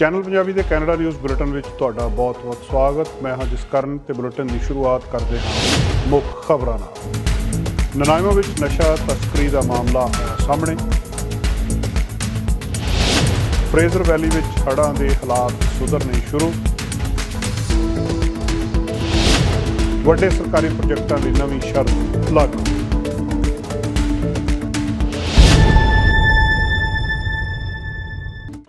Channel Punjabi ਦੇ Canada news bulletin ਵਿੱਚ ਤੁਹਾਡਾ ਬਹੁਤ-ਬਹੁਤ ਸਵਾਗਤ। ਮੈਂ ਹਾਂ ਜਸਕਰਨ ਤੇ ਬੁਲੇਟਿਨ ਦੀ ਸ਼ੁਰੂਆਤ ਕਰਦੇ ਹਾਂ ਮੁੱਖ ਖਬਰਾਂ ਨਾਲ। ਨਨਾਇਮੋ ਵਿੱਚ ਨਸ਼ਾ ਤਸਕਰੀ ਦਾ ਮਾਮਲਾ ਆਇਆ ਸਾਹਮਣੇ। ਫਰੇਜ਼ਰ ਵੈਲੀ ਵਿੱਚ ਹੜ੍ਹਾਂ ਦੇ ਹਾਲਾਤ ਸੁਧਰਨੇ ਸ਼ੁਰੂ। ਵੱਡੇ ਸਰਕਾਰੀ ਪ੍ਰੋਜੈਕਟਾਂ ਦੀ ਨਵੀਂ ਸ਼ਰਤ ਲਾਗੂ।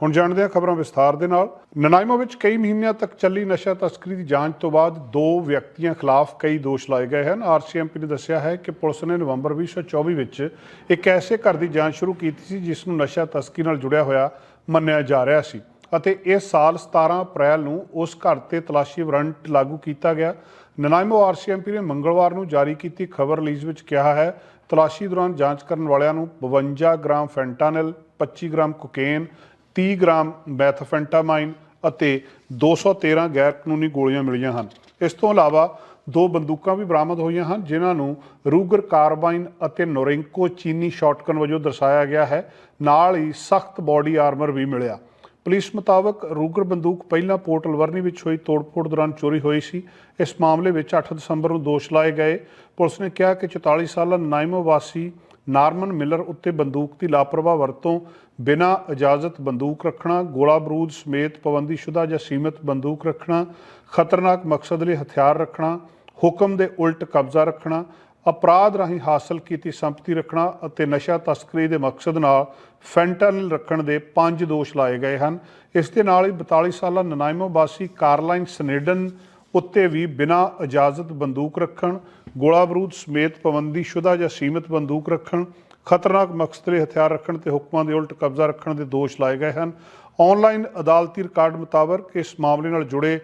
ਹੁਣ ਜਾਣਦੇ ਹਾਂ ਖਬਰਾਂ ਵਿਸਥਾਰ ਦੇ ਨਾਲ। ਨਨਾਇਮੋ ਵਿੱਚ ਕਈ ਮਹੀਨਿਆਂ ਤੱਕ ਚੱਲੀ ਨਸ਼ਾ ਤਸਕਰੀ ਦੀ ਜਾਂਚ ਤੋਂ ਬਾਅਦ ਦੋ ਵਿਅਕਤੀਆਂ ਖਿਲਾਫ ਕਈ ਦੋਸ਼ ਲਾਏ ਗਏ ਹਨ। ਆਰਸੀਐਮਪੀ ਨੇ ਦੱਸਿਆ ਹੈ ਕਿ ਪੁਲਿਸ ਨੇ ਨਵੰਬਰ 2024 ਵਿੱਚ ਇੱਕ ਐਸੇ ਘਰ ਦੀ ਜਾਂਚ ਸ਼ੁਰੂ ਕੀਤੀ ਸੀ ਜਿਸ ਨੂੰ ਨਸ਼ਾ ਤਸਕਰੀ ਨਾਲ ਜੁੜਿਆ ਹੋਇਆ ਮੰਨਿਆ ਜਾ ਰਿਹਾ ਸੀ ਅਤੇ ਇਸ ਸਾਲ 17 ਅਪ੍ਰੈਲ ਨੂੰ ਉਸ ਘਰ ਤੇ ਤਲਾਸ਼ੀ ਵਾਰੰਟ ਲਾਗੂ ਕੀਤਾ ਗਿਆ। ਨਨਾਇਮੋ ਆਰਸੀਐਮਪੀ ਨੇ ਮੰਗਲਵਾਰ ਨੂੰ ਜਾਰੀ ਕੀਤੀ ਖਬਰ ਰਿਲੀਜ਼ ਵਿੱਚ ਕਿਹਾ ਹੈ, ਤਲਾਸ਼ੀ ਦੌਰਾਨ ਜਾਂਚ ਕਰਨ ਵਾਲਿਆਂ ਨੂੰ 52 gram fentanyl 25 gram cocaine 30 gram methamphetamine ਅਤੇ 213 ਗੈਰ ਕਾਨੂੰਨੀ ਗੋਲੀਆਂ ਮਿਲੀਆਂ ਹਨ। ਇਸ ਤੋਂ ਇਲਾਵਾ ਦੋ ਬੰਦੂਕਾਂ ਵੀ ਬਰਾਮਦ ਹੋਈਆਂ ਹਨ, ਜਿਨ੍ਹਾਂ ਨੂੰ ਰੂਗਰ ਕਾਰਬਾਈਨ ਅਤੇ ਨੋਰਿੰਕੋ ਚੀਨੀ ਸ਼ਾਟਗਨ ਵਜੋਂ ਦਰਸਾਇਆ ਗਿਆ ਹੈ। ਨਾਲ ਹੀ ਸਖਤ ਬਾਡੀ ਆਰਮਰ ਵੀ ਮਿਲਿਆ। ਪੁਲਿਸ ਮੁਤਾਬਕ ਰੂਗਰ ਬੰਦੂਕ ਪਹਿਲਾਂ ਪੋਰਟ ਅਲਵਰਨੀ ਵਿੱਚ ਹੋਈ ਤੋੜਫੋੜ ਦੌਰਾਨ ਚੋਰੀ ਹੋਈ ਸੀ। ਇਸ ਮਾਮਲੇ ਵਿੱਚ 8 ਦਸੰਬਰ ਨੂੰ ਦੋਸ਼ ਲਾਏ ਗਏ। ਪੁਲਿਸ ਨੇ ਕਿਹਾ ਕਿ 44 ਸਾਲਾ ਨਾਇਮੋ ਵਾਸੀ ਨਾਰਮਨ ਮਿਲਰ ਉੱਤੇ ਬੰਦੂਕ ਦੀ ਲਾਪਰਵਾਹ ਵਰਤੋਂ, ਬਿਨਾਂ ਇਜਾਜ਼ਤ ਬੰਦੂਕ ਰੱਖਣਾ, ਗੋਲਾ ਬਰੂਦ ਸਮੇਤ ਪਾਬੰਦੀਸ਼ੁਦਾ ਜਾਂ ਸੀਮਿਤ ਬੰਦੂਕ ਰੱਖਣਾ, ਖਤਰਨਾਕ ਮਕਸਦ ਲਈ ਹਥਿਆਰ ਰੱਖਣਾ, ਹੁਕਮ ਦੇ ਉਲਟ ਕਬਜ਼ਾ ਰੱਖਣਾ, ਅਪਰਾਧ ਰਾਹੀਂ ਹਾਸਲ ਕੀਤੀ ਸੰਪਤੀ ਰੱਖਣਾ ਅਤੇ ਨਸ਼ਾ ਤਸਕਰੀ ਦੇ ਮਕਸਦ ਨਾਲ ਫੈਂਟਨਲ ਰੱਖਣ ਦੇ ਪੰਜ ਦੋਸ਼ ਲਾਏ ਗਏ ਹਨ। ਇਸ ਦੇ ਨਾਲ ਹੀ 42 ਸਾਲਾ ਨਨਾਇਮੋ ਬਾਸੀ, ਕਾਰਲਾਈਨ ਸਨੇਡਨ ਉੱਤੇ ਵੀ ਬਿਨਾਂ ਇਜਾਜ਼ਤ ਬੰਦੂਕ ਰੱਖਣ, ਗੋਲਾ ਬਰੂਦ ਸਮੇਤ ਪਾਬੰਦੀ ਸ਼ੁਦਾ ਜਾਂ ਸੀਮਿਤ ਬੰਦੂਕ ਰੱਖਣ, ਖਤਰਨਾਕ ਮਕਸਦਲੇ ਹਥਿਆਰ ਰੱਖਣ ਤੇ ਹੁਕਮਾਂ ਦੇ ਉਲਟ ਕਬਜ਼ਾ ਰੱਖਣ ਦੇ ਦੋਸ਼ ਲਾਏ ਗਏ ਹਨ। ਆਨਲਾਈਨ ਅਦਾਲਤੀ ਰਿਕਾਰਡ ਮੁਤਾਬਕ ਇਸ ਮਾਮਲੇ ਨਾਲ ਜੁੜੇ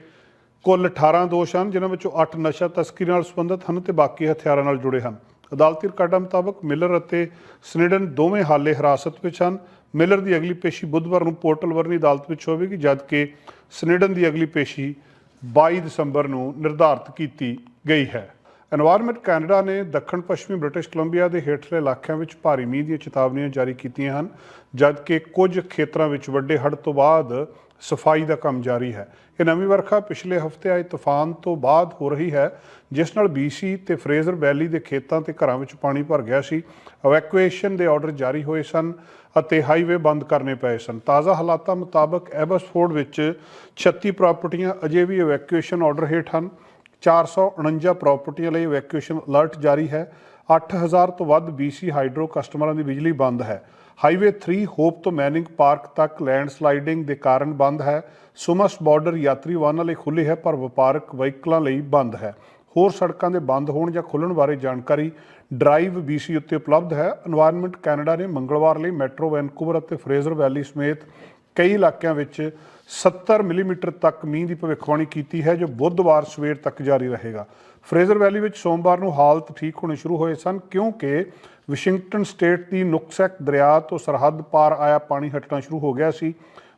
ਕੁੱਲ 18 ਦੋਸ਼ ਹਨ, ਜਿਨ੍ਹਾਂ ਵਿੱਚੋਂ 8 ਨਸ਼ਾ ਤਸਕਰੀ ਨਾਲ ਸੰਬੰਧਿਤ ਹਨ ਤੇ ਬਾਕੀ ਹਥਿਆਰਾਂ ਨਾਲ ਜੁੜੇ ਹਨ। ਅਦਾਲਤੀ ਰਿਕਾਰਡਾਂ ਮੁਤਾਬਕ ਮਿਲਰ ਅਤੇ ਸਨੇਡਨ ਦੋਵੇਂ ਹਾਲੇ ਹਿਰਾਸਤ ਵਿੱਚ ਹਨ। ਮਿਲਰ ਦੀ ਅਗਲੀ ਪੇਸ਼ੀ ਬੁੱਧਵਾਰ ਨੂੰ ਪੋਰਟਲ ਵਰਨੀ ਅਦਾਲਤ ਵਿੱਚ ਹੋਵੇਗੀ, ਜਦਕਿ ਸਨੇਡਨ ਦੀ ਅਗਲੀ ਪੇਸ਼ੀ 22 ਦਸੰਬਰ ਨੂੰ ਨਿਰਧਾਰਤ ਕੀਤੀ ਗਈ ਹੈ। ਐਨਵਾਇਰਨਮੈਂਟ ਕੈਨੇਡਾ ਨੇ ਦੱਖਣ ਪੱਛਮੀ ਬ੍ਰਿਟਿਸ਼ ਕੋਲੰਬੀਆ ਦੇ ਹੇਠਲੇ ਇਲਾਕਿਆਂ ਵਿੱਚ ਭਾਰੀ ਮੀਂਹ ਦੀਆਂ ਚੇਤਾਵਨੀਆਂ ਜਾਰੀ ਕੀਤੀਆਂ ਹਨ, ਜਦਕਿ ਕੁਝ ਖੇਤਰਾਂ ਵਿੱਚ ਵੱਡੇ ਹੜ੍ਹ ਤੋਂ ਬਾਅਦ ਸਫ਼ਾਈ ਦਾ ਕੰਮ ਜਾਰੀ ਹੈ। ਇਹ ਨਵੀਂ ਵਰਖਾ ਪਿਛਲੇ ਹਫ਼ਤੇ ਆਏ ਤੂਫਾਨ ਤੋਂ ਬਾਅਦ ਹੋ ਰਹੀ ਹੈ, ਜਿਸ ਨਾਲ BC ਤੇ ਫਰੇਜ਼ਰ ਵੈਲੀ ਦੇ ਖੇਤਾਂ ਤੇ ਘਰਾਂ ਵਿੱਚ ਪਾਣੀ ਭਰ ਗਿਆ ਸੀ। ਇਵੈਕੂਏਸ਼ਨ ਦੇ ਆਰਡਰ ਜਾਰੀ ਹੋਏ ਸਨ ਅਤੇ ਹਾਈਵੇ ਬੰਦ ਕਰਨੇ ਪਏ ਸਨ। ਤਾਜ਼ਾ ਹਾਲਾਤਾਂ ਮੁਤਾਬਕ ਐਬਸਫੋਰਡ ਵਿੱਚ 36 ਪ੍ਰਾਪਰਟੀਆਂ ਅਜੇ ਵੀ ਇਵੈਕੂਏਸ਼ਨ ਆਰਡਰ ਹੇਠ ਹਨ। 449 ਪ੍ਰਾਪਰਟੀਆਂ ਲਈ ਇਵੈਕੂਏਸ਼ਨ ਅਲਰਟ ਜਾਰੀ ਹੈ। 8000 ਤੋਂ ਵੱਧ BC ਹਾਈਡਰੋ ਕਸਟਮਰਾਂ ਦੀ ਬਿਜਲੀ ਬੰਦ ਹੈ। ਹਾਈਵੇ 3 ਹੋਪ ਤੋਂ ਮੈਨਿੰਗ ਪਾਰਕ ਤੱਕ ਲੈਂਡਸਲਾਈਡਿੰਗ ਦੇ ਕਾਰਨ ਬੰਦ ਹੈ। ਸੁਮਸ ਬਾਰਡਰ ਯਾਤਰੀ ਵਾਹਨਾਂ ਲਈ ਖੁੱਲੀ ਹੈ, ਪਰ ਵਪਾਰਕ ਵਹੀਕਲਾਂ ਲਈ ਬੰਦ ਹੈ। ਹੋਰ ਸੜਕਾਂ ਦੇ ਬੰਦ ਹੋਣ ਜਾਂ ਖੁੱਲਣ ਬਾਰੇ ਜਾਣਕਾਰੀ ਡਰਾਈਵ BC ਉੱਤੇ ਉਪਲਬਧ ਹੈ। এনवायरमेंट ਕੈਨੇਡਾ ਨੇ ਮੰਗਲਵਾਰ ਲਈ ਮੈਟਰੋ ਵੈਨਕੂਵਰ ਅਤੇ ਫਰੇਜ਼ਰ ਵੈਲੀ ਸਮੇਤ ਕਈ ਇਲਾਕਿਆਂ ਵਿੱਚ 70 ਮਿਲੀਮੀਟਰ ਤੱਕ ਮੀਂਹ ਦੀ ਭਵਿੱਖਬਾਣੀ ਕੀਤੀ ਹੈ, ਜੋ ਬੁੱਧਵਾਰ ਸਵੇਰ ਤੱਕ ਜਾਰੀ ਰਹੇਗਾ। ਫਰੇਜ਼ਰ ਵੈਲੀ ਵਿੱਚ ਸੋਮਵਾਰ ਨੂੰ ਹਾਲਤ ਠੀਕ ਹੋਣੇ ਸ਼ੁਰੂ ਹੋਏ ਸਨ, ਕਿਉਂਕਿ ਵਾਸ਼ਿੰਗਟਨ ਸਟੇਟ ਦੀ ਨੁਕਸੈਕ ਦਰਿਆ ਤੋਂ ਸਰਹੱਦ ਪਾਰ ਆਇਆ ਪਾਣੀ ਹਟਣਾ ਸ਼ੁਰੂ ਹੋ ਗਿਆ ਸੀ,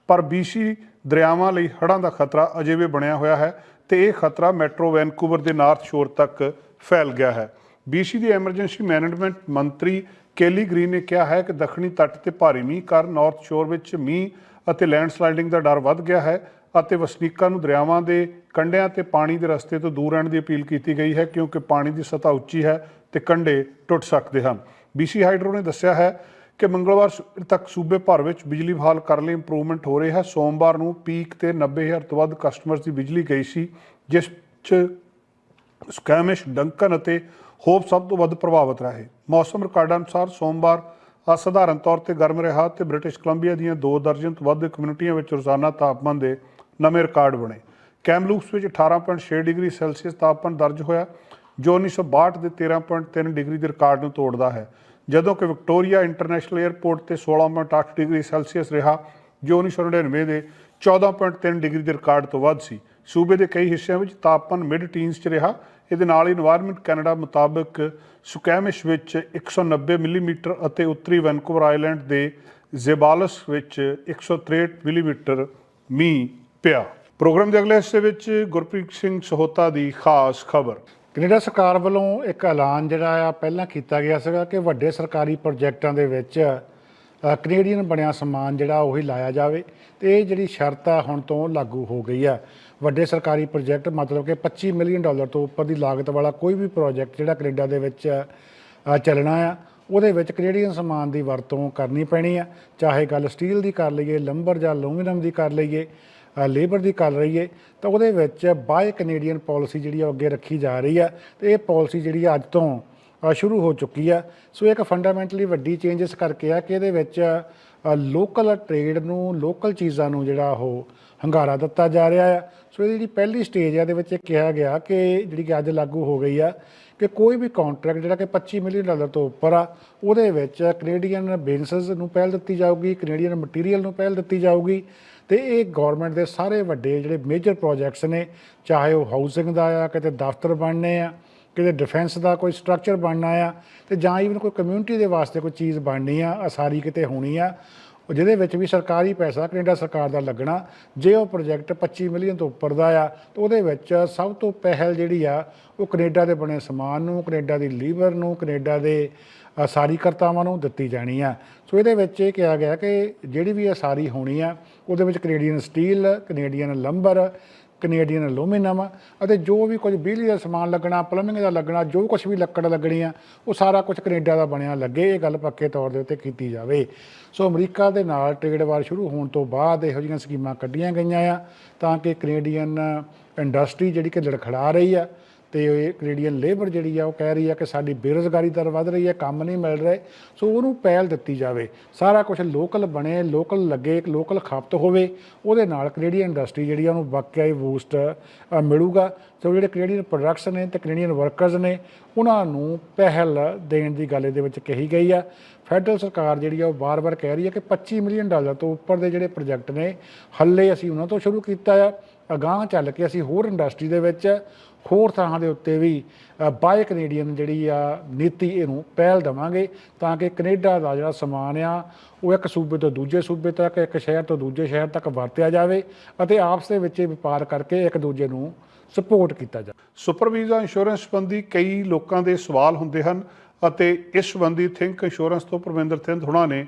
ਪਰ BC ਦਰਿਆਵਾਂ ਲਈ ਹੜ੍ਹਾਂ ਦਾ ਖਤਰਾ ਅਜੇ ਵੀ ਬਣਿਆ ਹੋਇਆ ਹੈ ਤੇ ਇਹ ਖਤਰਾ ਮੈਟਰੋ ਵੈਨਕੂਵਰ ਦੇ ਨਾਰਥ ਸ਼ੋਰ ਤੱਕ ਫੈਲ ਗਿਆ ਹੈ। BC ਦੀ ਐਮਰਜੈਂਸੀ ਮੈਨੇਜਮੈਂਟ ਮੰਤਰੀ ਕੇਲੀ ਗ੍ਰੀਨ ਨੇ ਕਿਹਾ ਹੈ ਕਿ ਦੱਖਣੀ ਤੱਟ ਤੇ ਭਾਰੀ ਮੀਂਹ ਕਾਰਨ ਨਾਰਥ ਸ਼ੋਰ ਵਿੱਚ ਮੀਂਹ ਅਤੇ ਲੈਂਡਸਲਾਈਡਿੰਗ ਦਾ ਡਰ ਵੱਧ ਗਿਆ ਹੈ ਅਤੇ ਵਸਨੀਕਾਂ ਨੂੰ ਦਰਿਆਵਾਂ ਦੇ ਕੰਢਿਆਂ ਤੇ ਪਾਣੀ ਦੇ ਰਸਤੇ ਤੋਂ ਦੂਰ ਰਹਿਣ ਦੀ ਅਪੀਲ ਕੀਤੀ ਗਈ ਹੈ, ਕਿਉਂਕਿ ਪਾਣੀ ਦੀ ਸਤਹ ਉੱਚੀ ਹੈ ਤੇ ਕੰਢੇ ਟੁੱਟ ਸਕਦੇ ਹਨ। BC ਹਾਈਡਰੋ ਨੇ ਦੱਸਿਆ ਹੈ ਕਿ ਮੰਗਲਵਾਰ ਤੱਕ ਸੂਬੇ ਭਰ ਵਿੱਚ ਬਿਜਲੀ ਬਹਾਲ ਕਰਨ ਲਈ ਇੰਪਰੂਵਮੈਂਟ ਹੋ ਰਹੀ ਹੈ। ਸੋਮਵਾਰ ਨੂੰ ਪੀਕ ਤੇ 90000 ਤੋਂ ਵੱਧ ਕਸਟਮਰਸ ਦੀ ਬਿਜਲੀ ਗਈ ਸੀ, ਜਿਸ 'ਚ ਸਕੈਮਿਸ਼ ਡੰਕਨ ਅਤੇ ਹੋਪ ਸਭ ਤੋਂ ਵੱਧ ਪ੍ਰਭਾਵਿਤ ਰਹੇ। ਮੌਸਮ ਰਿਕਾਰਡਾਂ ਅਨੁਸਾਰ ਸੋਮਵਾਰ ਅਸਾਧਾਰਨ ਤੌਰ ਤੇ ਗਰਮ ਰਿਹਾ ਤੇ ਬ੍ਰਿਟਿਸ਼ ਕੋਲੰਬੀਆ ਦੀਆਂ ਦੋ ਦਰਜਨ ਤੋਂ ਵੱਧ ਕਮਿਊਨਿਟੀਆਂ ਵਿੱਚ ਰੋਜ਼ਾਨਾ ਤਾਪਮਾਨ ਦੇ ਨਵੇਂ ਰਿਕਾਰਡ ਬਣੇ। ਕੈਮਲੂਪਸ ਵਿੱਚ 18.6 ਡਿਗਰੀ ਸੈਲਸੀਅਸ ਤਾਪਮਾਨ ਦਰਜ ਹੋਇਆ, ਜੋ 1962 ਦੇ 13.3 ਡਿਗਰੀ ਦੇ ਰਿਕਾਰਡ ਨੂੰ ਤੋੜਦਾ ਹੈ। ਜਦੋਂ ਕਿ ਵਿਕਟੋਰੀਆ ਇੰਟਰਨੈਸ਼ਨਲ 에ਅਰਪੋਰਟ ਤੇ 16.8 ਡਿਗਰੀ ਸੈਲਸੀਅਸ ਰਿਹਾ, ਜੋ 1999 ਦੇ 14.3 ਡਿਗਰੀ ਦੇ ਰਿਕਾਰਡ ਤੋਂ ਵੱਧ ਸੀ। ਸੂਬੇ ਦੇ ਕਈ ਹਿੱਸਿਆਂ ਵਿੱਚ ਤਾਪਮਾਨ ਮਿਡ ਟੀਨਸ 'ਚ ਰਿਹਾ ਇਹਦੇ ਨਾਲ ਹੀ এনवायरमेंट ਕੈਨੇਡਾ ਮੁਤਾਬਕ ਸੁਕੈਮਿਸ਼ ਵਿੱਚ 190 ਮਿਲੀਮੀਟਰ ਅਤੇ ਉੱਤਰੀ ਵੈਨਕੂਵਰ ਆਈਲੈਂਡ ਦੇ ਜ਼ੇਬਾਲਸ ਵਿੱਚ 163 ਮਿਲੀਮੀਟਰ ਮੀਂਹ ਪਿਆ। ਪ੍ਰੋਗਰਾਮ ਦੇ ਅਗਲੇ ਹਿੱਸੇ ਵਿੱਚ ਗੁਰਪ੍ਰੀਤ ਸਿੰਘ ਸਹੋਤਾ ਦੀ ਖਾਸ ਖਬਰ। ਕੈਨੇਡਾ ਸਰਕਾਰ ਵੱਲੋਂ ਇੱਕ ਐਲਾਨ ਜਿਹੜਾ ਆ, ਪਹਿਲਾਂ ਕੀਤਾ ਗਿਆ ਸੀਗਾ ਕਿ ਵੱਡੇ ਸਰਕਾਰੀ ਪ੍ਰੋਜੈਕਟਾਂ ਦੇ ਵਿੱਚ ਕੈਨੇਡੀਅਨ ਬਣਿਆ ਸਮਾਨ ਜਿਹੜਾ ਉਹੀ ਲਾਇਆ ਜਾਵੇ ਤੇ ਇਹ ਜਿਹੜੀ ਸ਼ਰਤ ਆ ਹੁਣ ਤੋਂ ਲਾਗੂ ਹੋ ਗਈ ਆ। ਵੱਡੇ ਸਰਕਾਰੀ ਪ੍ਰੋਜੈਕਟ, ਮਤਲਬ ਕਿ 25 ਮਿਲੀਅਨ ਡਾਲਰ ਤੋਂ ਉੱਪਰ ਦੀ ਲਾਗਤ ਵਾਲਾ ਕੋਈ ਵੀ ਪ੍ਰੋਜੈਕਟ ਜਿਹੜਾ ਕੈਨੇਡਾ ਦੇ ਵਿੱਚ ਚੱਲਣਾ ਆ, ਉਹਦੇ ਵਿੱਚ ਕੈਨੇਡੀਅਨ ਸਮਾਨ ਦੀ ਵਰਤੋਂ ਕਰਨੀ ਪੈਣੀ ਆ। ਚਾਹੇ ਗੱਲ ਸਟੀਲ ਦੀ ਕਰ ਲਈਏ ਲੰਬਰ ਜਾਂ ਐਲੂਮੀਨੀਅਮ ਦੀ ਕਰ ਲਈਏ ਲੇਬਰ ਦੀ ਕਰ ਰਹੀਏ ਤਾਂ ਉਹਦੇ ਵਿੱਚ ਬਾਏ ਕੈਨੇਡੀਅਨ ਪਾਲਿਸੀ ਜਿਹੜੀ ਆ ਉਹ ਅੱਗੇ ਰੱਖੀ ਜਾ ਰਹੀ ਆ ਤੇ ਇਹ ਪਾਲਿਸੀ ਜਿਹੜੀ ਆ ਅੱਜ ਤੋਂ ਸ਼ੁਰੂ ਹੋ ਚੁੱਕੀ ਆ। ਸੋ ਇੱਕ ਫੰਡਾਮੈਂਟਲੀ ਵੱਡੀ ਚੇਂਜਸ ਕਰਕੇ ਆ ਕਿ ਇਹਦੇ ਵਿੱਚ ਲੋਕਲ ਟ੍ਰੇਡ ਨੂੰ ਲੋਕਲ ਚੀਜ਼ਾਂ ਨੂੰ ਜਿਹੜਾ ਉਹ ਹੰਗਾਰਾ ਦਿੱਤਾ ਜਾ ਰਿਹਾ ਆ। ਸੋ ਇਹਦੀ ਜਿਹੜੀ ਪਹਿਲੀ ਸਟੇਜ ਆ, ਇਹਦੇ ਵਿੱਚ ਇਹ ਕਿਹਾ ਗਿਆ ਕਿ ਜਿਹੜੀ ਕਿ ਅੱਜ ਲਾਗੂ ਹੋ ਗਈ ਆ ਕਿ ਕੋਈ ਵੀ ਕੰਟਰੈਕਟ ਜਿਹੜਾ ਕਿ 25 ਮਿਲੀਅਨ ਡਾਲਰ ਤੋਂ ਉੱਪਰ ਆ, ਉਹਦੇ ਵਿੱਚ ਕੈਨੇਡੀਅਨ ਬਿਜ਼ਨੈਸ ਨੂੰ ਪਹਿਲ ਦਿੱਤੀ ਜਾਊਗੀ ਕੈਨੇਡੀਅਨ ਮਟੀਰੀਅਲ ਨੂੰ ਪਹਿਲ ਦਿੱਤੀ ਜਾਊਗੀ ਤੇ ਇਹ ਗਵਰਨਮੈਂਟ ਦੇ ਸਾਰੇ ਵੱਡੇ ਜਿਹੜੇ ਮੇਜਰ ਪ੍ਰੋਜੈਕਟਸ ਨੇ, ਚਾਹੇ ਉਹ ਹਾਊਸਿੰਗ ਦਾ ਆ, ਕਿਤੇ ਦਫ਼ਤਰ ਬਣਨੇ ਆ, ਕਿਤੇ ਡਿਫੈਂਸ ਦਾ ਕੋਈ ਸਟਰਕਚਰ ਬਣਨਾ ਆ ਤੇ ਜਾਂ ਈਵਨ ਕੋਈ ਕਮਿਊਨਿਟੀ ਦੇ ਵਾਸਤੇ ਕੋਈ ਚੀਜ਼ ਬਣਨੀ ਆ, ਅਸਾਰੀ ਕਿਤੇ ਹੋਣੀ ਆ ਉਹ ਜਿਹਦੇ ਵਿੱਚ ਵੀ ਸਰਕਾਰੀ ਪੈਸਾ ਕੈਨੇਡਾ ਸਰਕਾਰ ਦਾ ਲੱਗਣਾ, ਜੇ ਉਹ ਪ੍ਰੋਜੈਕਟ 25 ਮਿਲੀਅਨ ਤੋਂ ਉੱਪਰ ਦਾ ਆ, ਤਾਂ ਉਹਦੇ ਵਿੱਚ ਸਭ ਤੋਂ ਪਹਿਲ ਜਿਹੜੀ ਆ, ਉਹ ਕੈਨੇਡਾ ਦੇ ਬਣੇ ਸਮਾਨ ਨੂੰ, ਕੈਨੇਡਾ ਦੀ ਲੀਵਰ ਨੂੰ, ਕੈਨੇਡਾ ਦੇ ਸਾਰੀ ਕਰਤਾਵਾਂ ਨੂੰ ਦਿੱਤੀ ਜਾਣੀ ਆ। ਸੋ ਇਹਦੇ ਵਿੱਚ ਇਹ ਕਿਹਾ ਗਿਆ ਕਿ ਜਿਹੜੀ ਵੀ ਅਸਾਰੀ ਹੋਣੀ ਆ, ਉਹਦੇ ਵਿੱਚ Canadian steel Canadian lumber Canadian aluminium ਅਤੇ ਜੋ ਵੀ ਕੁਝ ਬਿਜਲੀ ਦਾ ਸਮਾਨ ਲੱਗਣਾ ਪਲੰਬਿੰਗ ਦਾ ਲੱਗਣਾ, ਜੋ ਕੁਝ ਵੀ ਲੱਕੜ ਲੱਗਣੀ ਆ, ਉਹ ਸਾਰਾ ਕੁਝ ਕੈਨੇਡਾ ਦਾ ਬਣਿਆ ਲੱਗੇ, ਇਹ ਗੱਲ ਪੱਕੇ ਤੌਰ ਦੇ ਉੱਤੇ ਕੀਤੀ ਜਾਵੇ। ਸੋ ਅਮਰੀਕਾ ਦੇ ਨਾਲ ਟ੍ਰੇਡ ਵਾਰ ਸ਼ੁਰੂ ਹੋਣ ਤੋਂ ਬਾਅਦ ਇਹੋ ਜਿਹੀਆਂ ਸਕੀਮਾਂ ਕੱਢੀਆਂ ਗਈਆਂ ਆ, ਤਾਂ ਕਿ ਕੈਨੇਡੀਅਨ ਇੰਡਸਟਰੀ ਜਿਹੜੀ ਕਿ ਲੜਖੜਾ ਰਹੀ ਆ ਤੇ ਇਹ ਕੈਨੇਡੀਅਨ ਲੇਬਰ ਜਿਹੜੀ ਆ, ਉਹ ਕਹਿ ਰਹੀ ਆ ਕਿ ਸਾਡੀ ਬੇਰੁਜ਼ਗਾਰੀ ਦਰ ਵੱਧ ਰਹੀ ਹੈ, ਕੰਮ ਨਹੀਂ ਮਿਲ ਰਹੇ। ਸੋ ਉਹਨੂੰ ਪਹਿਲ ਦਿੱਤੀ ਜਾਵੇ। ਸਾਰਾ ਕੁਝ ਲੋਕਲ ਬਣੇ ਲੋਕਲ ਲੱਗੇ, ਇੱਕ ਲੋਕਲ ਖਪਤ ਹੋਵੇ, ਉਹਦੇ ਨਾਲ ਕੈਨੇਡੀਅਨ ਇੰਡਸਟਰੀ ਜਿਹੜੀ ਆ, ਉਹਨੂੰ ਵਾਕਿਆ ਹੀ ਬੂਸਟ ਮਿਲੂਗਾ। ਸੋ ਜਿਹੜੇ ਕੈਨੇਡੀਅਨ ਪ੍ਰੋਡਕਟਸ ਨੇ ਤੇ ਕੈਨੇਡੀਅਨ ਵਰਕਰਸ ਨੇ, ਉਹਨਾਂ ਨੂੰ ਪਹਿਲ ਦੇਣ ਦੀ ਗੱਲ ਇਹਦੇ ਵਿੱਚ ਕਹੀ ਗਈ ਆ। ਫੈਡਰਲ ਸਰਕਾਰ ਜਿਹੜੀ ਆ, ਉਹ ਬਾਰ-ਬਾਰ ਕਹਿ ਰਹੀ ਹੈ ਕਿ 25 ਮਿਲੀਅਨ ਡਾਲਰ ਤੋਂ ਉੱਪਰ ਦੇ ਜਿਹੜੇ ਪ੍ਰੋਜੈਕਟ ਨੇ, ਹੱਲੇ ਅਸੀਂ ਉਹਨਾਂ ਤੋਂ ਸ਼ੁਰੂ ਕੀਤਾ ਆ। ਅਗਾਂਹ ਚੱਲ ਕੇ ਅਸੀਂ ਹੋਰ ਇੰਡਸਟਰੀ ਦੇ ਵਿੱਚ ਹੋਰ ਥਾਂ ਦੇ ਉੱਤੇ ਵੀ ਬਾਏ ਕੈਨੇਡੀਅਨ ਜਿਹੜੀ ਆ, ਨੀਤੀ ਇਹਨੂੰ ਪਹਿਲ ਦੇਵਾਂਗੇ ਤਾਂ ਕਿ ਕੈਨੇਡਾ ਦਾ ਜਿਹੜਾ ਸਮਾਨ ਆ, ਉਹ ਇੱਕ ਸੂਬੇ ਤੋਂ ਦੂਜੇ ਸੂਬੇ ਤੱਕ, ਇੱਕ ਸ਼ਹਿਰ ਤੋਂ ਦੂਜੇ ਸ਼ਹਿਰ ਤੱਕ ਵਰਤਿਆ ਜਾਵੇ ਅਤੇ ਆਪਸ ਦੇ ਵਿੱਚ ਵਪਾਰ ਕਰਕੇ ਇੱਕ ਦੂਜੇ ਨੂੰ ਸਪੋਰਟ ਕੀਤਾ ਜਾਵੇ। ਸੁਪਰ ਵੀਜ਼ਾ ਇੰਸ਼ੋਰੈਂਸ ਸੰਬੰਧੀ ਕਈ ਲੋਕਾਂ ਦੇ ਸਵਾਲ ਹੁੰਦੇ ਹਨ ਅਤੇ ਇਸ ਸੰਬੰਧੀ ਥਿੰਕ ਇੰਸ਼ੋਰੈਂਸ ਤੋਂ ਪਰਮਿੰਦਰ ਥਿੰਦ ਹੁਣਾਂ ਨੇ